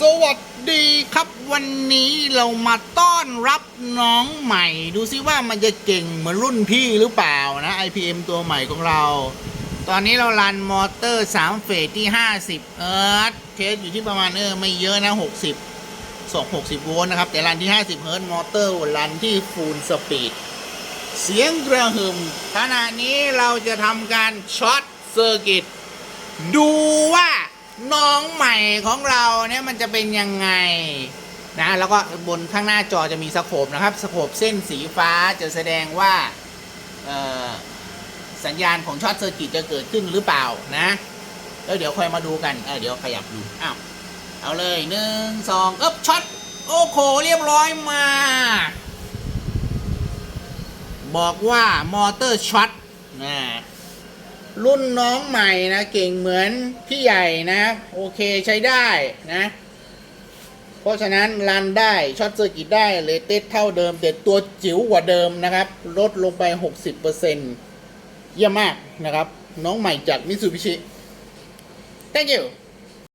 สวัสดีครับวันนี้เรามาต้อนรับน้องใหม่ ดูซิว่ามันจะเก่งเหมือนรุ่นพี่หรือเปล่านะ IPM ตัวใหม่ของเรา ตอนนี้เรารันมอเตอร์ 3 เฟสที่ 50 เอิร์ธเทสอยู่ที่ประมาณเออไม่เยอะนะ 60 2 60 โวลต์นะครับ แต่รันที่ 50 เฮิร์ตมอเตอร์รันที่ฟูลสปีดเสียงกระหึ่มขณะนี้เราจะทำการช็อตเซอร์กิตดูว่า น้องใหม่ของเราเนี่ยมันจะเป็นยังไงนะแล้วก็บนข้างหน้าจอจะมีสโคปนะครับสโคปเส้นสีฟ้าจะแสดงว่าสัญญาณของช็อตเซอร์กิตจะเกิดขึ้นหรือเปล่านะแล้วเดี๋ยวค่อยมาดูกันเเดี๋ยวขยับดูอ้าวเอาเลยหนึ่งสองอ๊บช็อตโอ้โหเรียบร้อยมา บอกว่ามอเตอร์ช็อตนะ รุ่นน้องใหม่นะ เก่งเหมือนพี่ใหญ่นะ โอเคใช้ได้นะ เพราะฉะนั้นรันได้ช็อตเซอร์กิตได้เลเตสเท่าเดิม แต่ตัวจิ๋วกว่าเดิมนะครับ ลดลงไป 60%เยี่ยมมากนะครับ น้องใหม่จากมิ t ูบิชิ thank you